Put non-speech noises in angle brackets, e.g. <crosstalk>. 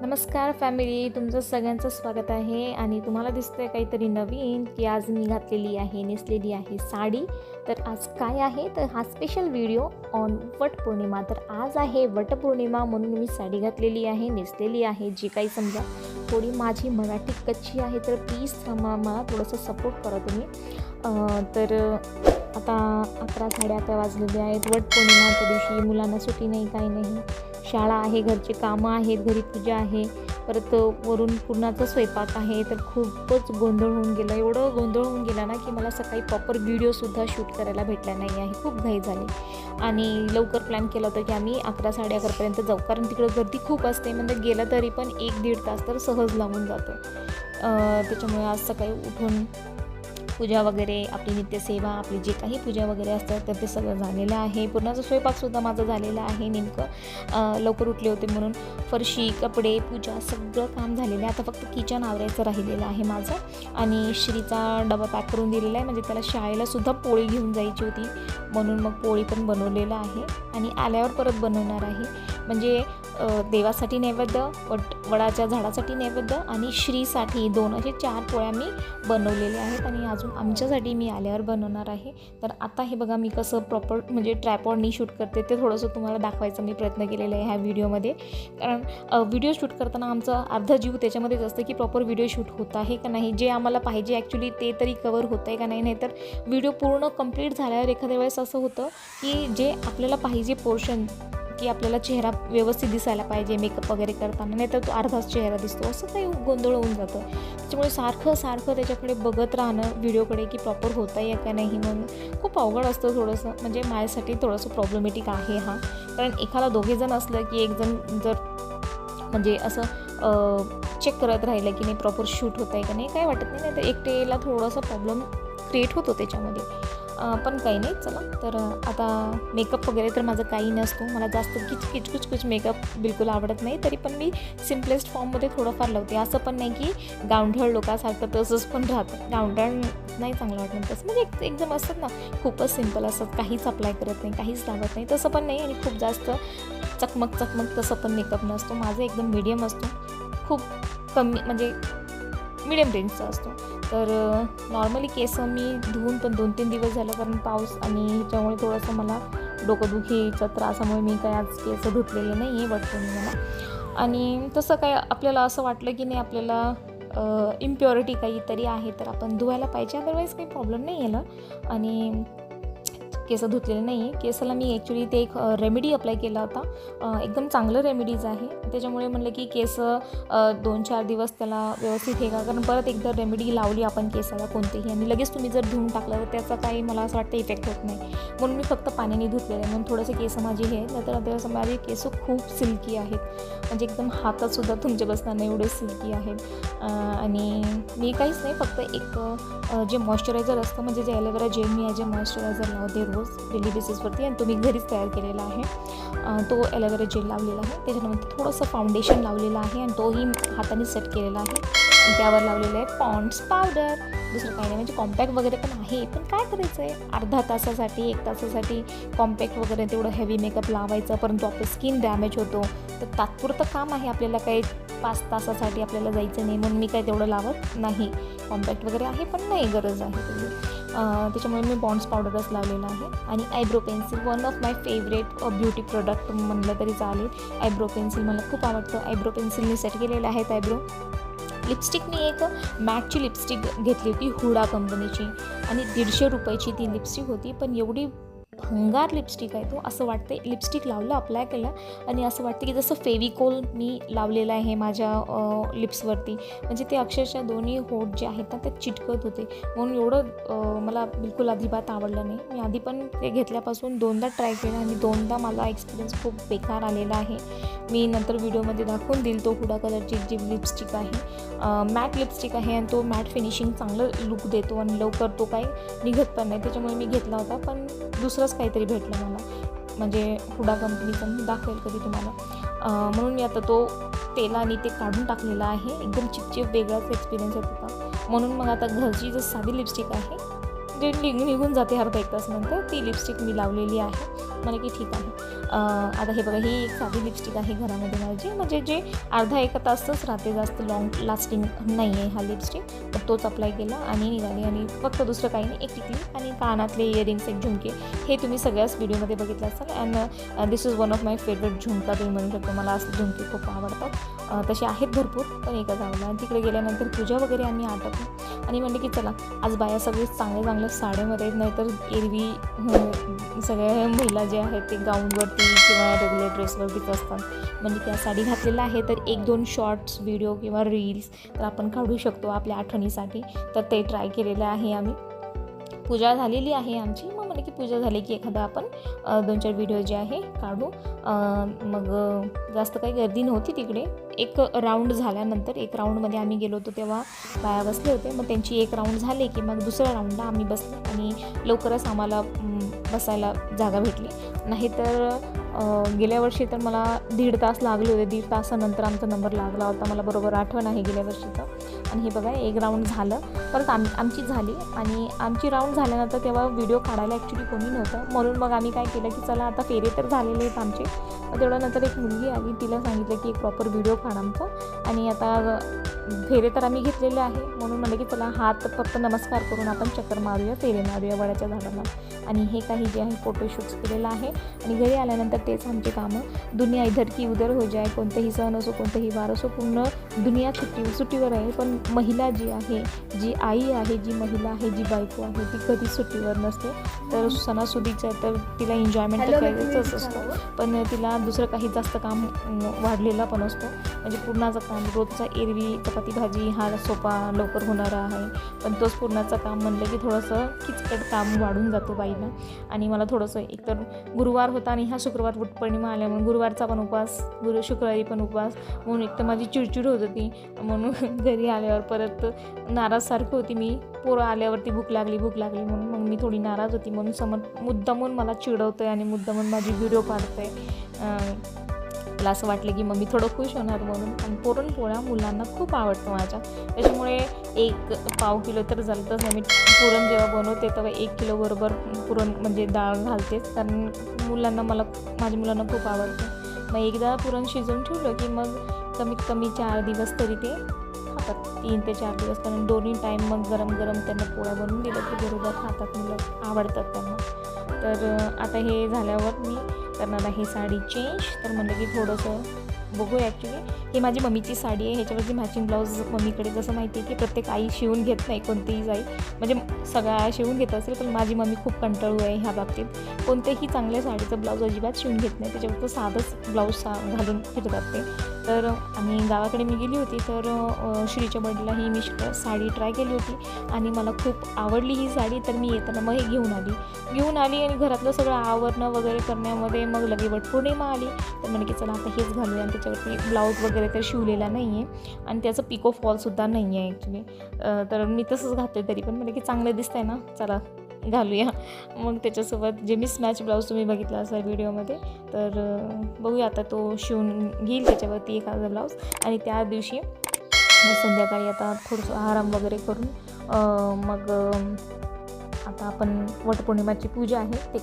नमस्कार फॅमिली तुमचं सगळ्यांचं स्वागत आहे आणि तुम्हाला दिसतंय काहीतरी नवीन की आज मी घातलेली आहे नेसलेली आहे साडी. तर आज काय आहे? तर हा स्पेशल व्हिडिओ ऑन वटपौर्णिमा तर आज आहे वटपौर्णिमा म्हणून मी साडी घातलेली आहे नेसलेली आहे. जी काही समजा थोडी माझी मराठी कच्ची आहे तर प्लीज थांबा मला थोडंसं सपोर्ट करा तुम्ही. तर आता अकरा साडे अकरा वाजलेले आहेत. वटपौर्णिमाच्या दिवशी मुलांना सुट्टी नाही काही नाही. शाळा आहे घरचे कामं आहेत घरी पूजा आहे. परत वरून पुरणाचा स्वयंपाक आहे तर खूपच गोंधळ होऊन गेला. एवढं गोंधळ होऊन गेला ना की मला सकाळी प्रॉपर व्हिडिओसुद्धा शूट करायला भेटला नाही आहे. खूप घाई झाली. आणि लवकर प्लॅन केला होता की आम्ही अकरा साडे अकरापर्यंत जाऊ. कारण तिकडं गर्दी खूप असते. म्हणजे गेलं तरी पण एक दीड तास तर सहज लावून जातं. त्याच्यामुळे आज सकाळी उठून पूजा वगैरे आपली नित्यसेवा आपली जे काही पूजा वगैरे असतात तर ते सगळं झालेलं आहे. पूर्णाचा स्वयंपाकसुद्धा माझा झालेला आहे नेमकं. लवकर उठले होते म्हणून फरशी कपडे पूजा सगळं काम झालेलं आहे. आता फक्त किचन आवरायचं राहिलेलं आहे माझं. आणि श्रीचा डबा पॅक करून दिलेला आहे. म्हणजे त्याला शाळेला सुद्धा पोळी घेऊन जायची होती. म्हणून मग पोळी पण बनवलेलं आहे. आणि आल्यावर परत बनवणार आहे. म्हणजे देवासाठी नैवेद्य वट वडाच्या झाडासाठी नैवेद्य आणि श्रीसाठी दोन असे चार पोळ्या मी बनवलेल्या आहेत आणि अजून आमच्यासाठी मी आल्यावर बनवणार आहे. तर आता हे बघा मी कसं प्रॉपर म्हणजे ट्रॅपॉडनी शूट करते ते थोडंसं तुम्हाला दाखवायचा मी प्रयत्न केलेला आहे ह्या व्हिडिओमध्ये. कारण व्हिडिओ शूट करताना आमचा अर्धा जीव त्याच्यामध्येच असतं की प्रॉपर व्हिडिओ शूट होत आहे का नाही जे आम्हाला पाहिजे ॲक्च्युली ते तरी कवर होतं आहे का नाही नाहीतर व्हिडिओ पूर्ण कंप्लीट झाल्यावर एखाद्या वेळेस असं होतं की जे आपल्याला पाहिजे पोर्शन की आपल्याला चेहरा व्यवस्थित दिसायला पाहिजे मेकअप वगैरे करताना नाही तर तो अर्धाच चेहरा दिसतो असं काही गोंधळ होऊन जातं. त्याच्यामुळे सारखं सारखं त्याच्याकडे बघत राहणं व्हिडिओकडे की प्रॉपर होतं आहे का नाही म्हणून खूप अवघड असतं थोडंसं. म्हणजे माझ्यासाठी थोडंसं प्रॉब्लेमॅटिक आहे हा. कारण एखादा दोघेजण असलं की एकजण जर म्हणजे असं चेक करत राहिलं की नाही प्रॉपर शूट होत आहे का नाही काय वाटत नाही. तर एकटेला थोडासा प्रॉब्लेम क्रिएट होतो त्याच्यामध्ये. पण काही नाही चला. तर आता मेकअप वगैरे तर माझं काही नसतो. मला जास्त किच किच कुच मेकअप बिलकुल आवडत नाही. तरी पण मी सिम्पलेस्ट फॉर्ममध्ये थोडंफार लावते. असं पण नाही की गावढळ लोकांसारखं तसंच पण राहतं. गावढळ नाही चांगलं वाटत तसं. म्हणजे एक एकदम असतात ना खूपच सिंपल असतात. काहीच अप्लाय करत नाही काहीच लावत नाही. तसं पण नाही आणि खूप जास्त चकमक चकमक तसं पण मेकअप नसतो. माझं एकदम मीडियम असतो. खूप कमी म्हणजे मिडियम रेंजचा असतो. तर नॉर्मली केस मी धुवून पण दोन तीन दिवस झालं कारण पाऊस आणि ह्याच्यामुळे थोडंसं मला डोकंदुखीच्या त्रासामुळे मी काय आज केस धुतलेले नाही आहे वाटतं मला. आणि तसं काय आपल्याला असं वाटलं की नाही आपल्याला इम्प्युरिटी काहीतरी आहे तर आपण धुवायला पाहिजे. अदरवाईज काही प्रॉब्लेम नाही याला आणि केस धुतलेले नाही आहे केसाला मी ॲक्च्युली ते एक रेमेडी अप्लाय केला होता. एकदम चांगलं रेमेडीज आहे. त्याच्यामुळे म्हणलं की केस दोन चार दिवस त्याला व्यवस्थित हे का कारण परत एकदा रेमेडी लावली आपण केसाला कोणतीही. आणि लगेच तुम्ही जर धुवून टाकलं तर त्याचा काही मला असं वाटतं इफेक्ट होत नाही. म्हणून मी फक्त पाण्याने धुतलेलं आहे. म्हणून थोडेसे केस माझी हे आहेत नाहीतर आता माझे केस खूप सिल्की आहेत. म्हणजे एकदम हातातसुद्धा तुमचे बसताना एवढे सिल्की आहेत. आणि मी काहीच नाही फक्त एक जे मॉइश्चरायझर असतं म्हणजे जे ॲलोवेरा जेल मी जे मॉइश्चरायझर लावते रोज. डेली बेसिसवरती आणि तो मी घरीच तयार केलेला आहे. तो ॲलोवेरा जेल लावलेला आहे. त्याच्यानंतर थोडंसं फाउंडेशन लावलेलं आहे आणि तोही हाताने सेट केलेला आहे. त्यावर लावलेलं आहे पॉन्ड्स पावडर दुसरं काही नाही म्हणजे कॉम्पॅक्ट वगैरे पण आहे. पण काय करायचं आहे? अर्धा तासासाठी एक तासासाठी कॉम्पॅक्ट वगैरे तेवढं हेवी मेकअप लावायचं परंतु आपलं स्किन डॅमेज होतो. तर तात्पुरतं काम आहे आपल्याला काही पाच तासासाठी आपल्याला जायचं नाही म्हणून मी काय तेवढं लावत नाही. कॉम्पॅक्ट वगैरे आहे पण नाही गरज आहे. तेवढी त्याच्यामुळे मी बॉन्ड्स पावडरच लावलेला आहे. आणि eyebrow pencil one of my favourite beauty product म्हणलं तरी चालेल. आयब्रो पेन्सिल मला खूप आवडतं. आयब्रो पेन्सिलने सेट केलेलं आहेत आयब्रो. लिपस्टिक मी एक मॅटची लिपस्टिक घेतली होती हुडा कंपनीची आणि दीडशे रुपयाची ती लिपस्टिक होती पण एवढी भंगार लिपस्टिक आहे तो. असं वाटते लिपस्टिक लावलं अप्लाय केलं. आणि असं वाटते की जसं फेविकोल मी लावलेलं आहे माझ्या लिप्सवरती म्हणजे ते अक्षरशः दोन्ही होट जे आहेत ना ते चिटकत होते. म्हणून एवढं मला बिलकुल अजिबात आवडलं नाही. मी आधी पण ते घेतल्यापासून दोनदा ट्राय केलं आणि दोनदा मला एक्सपिरियन्स खूप बेकार आलेला आहे. मी नंतर व्हिडिओमध्ये दाखवून देईल तो हुडा कलरची जी लिपस्टिक आहे. मॅट लिपस्टिक आहे आणि तो मॅट फिनिशिंग चांगलं लुक देतो आणि लवकर तो काही निघत पण नाही. त्याच्यामुळे मी घेतला होता. पण असंच काहीतरी भेटलं मला. म्हणजे हुडा कंपनीचं मी दाखवेल कधी तुम्हाला. म्हणून मी आता तो तेलाने ते काढून टाकलेला आहे. एकदम चिपचिप वेगळाच एक्सपिरियन्स येत होता. म्हणून मग आता घरची जी साधी लिपस्टिक आहे जे निघ निघून जाते अर्धा एक तासनंतर ती लिपस्टिक मी लावलेली आहे. मला की ठीक आहे. आता हे बघा ही एक साधी लिपस्टिक आहे घरामध्ये माझी. म्हणजे जे अर्धा एक तासच राहते जास्त लॉंग लास्टिंग नाही आहे हा लिपस्टिक तर तोच अप्लाय केला आणि निघाली आणि फक्त दुसरं काही नाही एक टिकली आणि कानातले इयरिंग्स एक झुमके. हे तुम्ही सगळ्याच व्हिडिओमध्ये बघितलं असाल. And this is one of my favourite jhumka तुम्ही म्हणू शकतो मला असं झुमके खूप आवडतात. तसे आहेत भरपूर पण एका आवडला आणि तिकडे गेल्यानंतर पूजा वगैरे आम्ही आटपली. आणि म्हणले की चला आज बाया सगळे चांगले चांगले साड्यामध्ये नाहीतर एरवी सगळ्या महिला ज्या आहेत ते गाऊनवरती किंवा रेग्युलर ड्रेसवरतीच असतात. म्हणजे त्या साडी घातलेल्या आहे तर एक दोन शॉर्ट्स व्हिडिओ किंवा रील्स तर आपण काढू शकतो आपल्या आठवणीसाठी. तर ते ट्राय केलेलं आहे आम्ही. पूजा झालेली आहे आमची. मग की पूजा झाली की एखादा आपण दोन चार व्हिडिओ जे आहे काढू. मग जास्त काही गर्दी नव्हती तिकडे. एक राऊंड झाल्यानंतर एक राऊंडमध्ये आम्ही गेलो होतो तेव्हा बाया बसले होते. मग त्यांची एक राऊंड झाली की मग दुसऱ्या राऊंडला आम्ही बसलो आणि लवकरच आम्हाला बसायला जागा भेटली. नाहीतर गेल्या वर्षी तर मला दीड तास लागले होते. दीड तासानंतर आमचा नंबर लागला होता. मला बरोबर आठवण आहे गेल्या वर्षीचा. आणि हे बघा एक राऊंड झालं. परत आम आमची झाली. आणि आमची राऊंड झाल्यानंतर तेव्हा व्हिडिओ काढायला ॲक्च्युली कोणी नव्हतं. म्हणून मग आम्ही काय केलं की चला आता फेरे तर झालेले आहेत आमचे. तेवढ्या नंतर एक मुलगी आली तिला सांगितलं की एक प्रॉपर व्हिडिओ काढ आमचा. आणि आता फेरे तर आम्ही घेतलेले आहे. म्हणून म्हणलं की चला हात फक्त नमस्कार करून आपण चक्कर मारूया फेरे मारूया वडाच्या झाडाला. आणि हे काही जे आहे फोटोशूट्स केलेलं आहे. आणि घरी आल्यानंतर तेच आमचे कामं. दुनिया इधर की उधर हो जाय कोणतेही सण असो कोणतेही वार असो पूर्ण दुनिया सुट्टी सुट्टीवर आहे. पण महिला जी आहे जी आई आहे जी महिला आहे जी बायको आहे ती कधीच सुट्टीवर नसते. तर सणासुदीचं आहे तर तिला एन्जॉयमेंट तर करायचंच असतं. पण तिला दुसरं काही जास्त काम वाढलेला पण असतो. म्हणजे पूर्णाचं काम रोजचा एरवी चपाती भाजी हा सोपा लवकर होणारा आहे. पण तोच पूर्णाचं काम म्हणलं की थोडंसं किचकट काम वाढून जातो बाईला आणि मला थोडंसं एकतर गुरुवार होता आणि हा शुक्रवार वटपौर्णिमा आल्यामुळे गुरुवारचा पण उपवास गुरु शुक्रवारी पण उपवास. म्हणून एक तर माझी चिडचिड होत होती. म्हणून <laughs> घरी आल्यावर परत नाराजसारखी होती मी. पोरं आल्यावरती भूक लागली भूक लागली म्हणून मग मी थोडी नाराज होती. म्हणून समज मुद्दामून मला चिडवतं आहे आणि मुद्दामून माझी व्हिडिओ काढतं आहे मला असं वाटलं की मम्मी थोडं खुश होणार म्हणून. आणि पुरणपोळ्या मुलांना खूप आवडतो माझ्या. त्याच्यामुळे एक पाव किलो तर झालं तसं मी पुरण जेव्हा बनवते तेव्हा एक किलो बरोबर पुरण म्हणजे डाळ घालतेच. कारण मुलांना मला माझ्या मुलांना खूप आवडतं. मग एकदा पुरण शिजवून ठेवलं की मग कमीत कमी चार दिवस तरी ते खातात. तीन ते चार दिवस. कारण दोन्ही टाईम मग गरम गरम त्यांना पोळ्या बनवून दिलं की बरोबर खातात मुलं. आवडतात त्यांना. तर आता हे झाल्यावर मी करणार आहे साडी चेंज तर म्हणलं की थोडंसं बघू ॲक्च्युली ही माझी मम्मीची साडी आहे. ह्याच्यावरती मॅचिंग ब्लाऊज मम्मीकडे जसं माहिती आहे की प्रत्येक आई शिवून घेत नाही कोणतीही जाई म्हणजे सगळ्या शिवून घेत असेल पण माझी मम्मी खूप कंटाळू आहे ह्या बाबतीत. कोणत्याही चांगल्या साडीचं ब्लाऊज अजिबात शिवून घेत नाही. त्याच्यावर साधंच ब्लाऊज सा घालून फिरतात ते. तर आणि गावाकडे मी गेली होती तर श्रीच्या बर्थडेला ही मी साडी ट्राय केली होती आणि मला खूप आवडली ही साडी. तर मी येताना मग हे घेऊन आली. घेऊन आली आणि घरातलं सगळं आवरणं वगैरे करण्यामध्ये मग लगे मग आली. तर म्हणे की चला आता हेच घालूया आणि त्याच्यावरती ब्लाऊज वगैरे तर शिवलेला नाही आहे आणि त्याचं पिको फॉलसुद्धा नाही आहे ॲक्च्युली तर मी तसंच घातलं तरी पण म्हणे की चांगलं दिसतंय ना चला. घालूया. मग त्याच्यासोबत जे मिसमॅच ब्लाऊज तुम्ही बघितला असाल व्हिडिओमध्ये तर बघूया आता तो शिवून घेईल त्याच्यावरती एखादा ब्लाऊज आणि त्या दिवशी मग संध्याकाळी आता थोडंसं आराम वगैरे करून मग आता आपण वटपौर्णिमाची पूजा आहे ते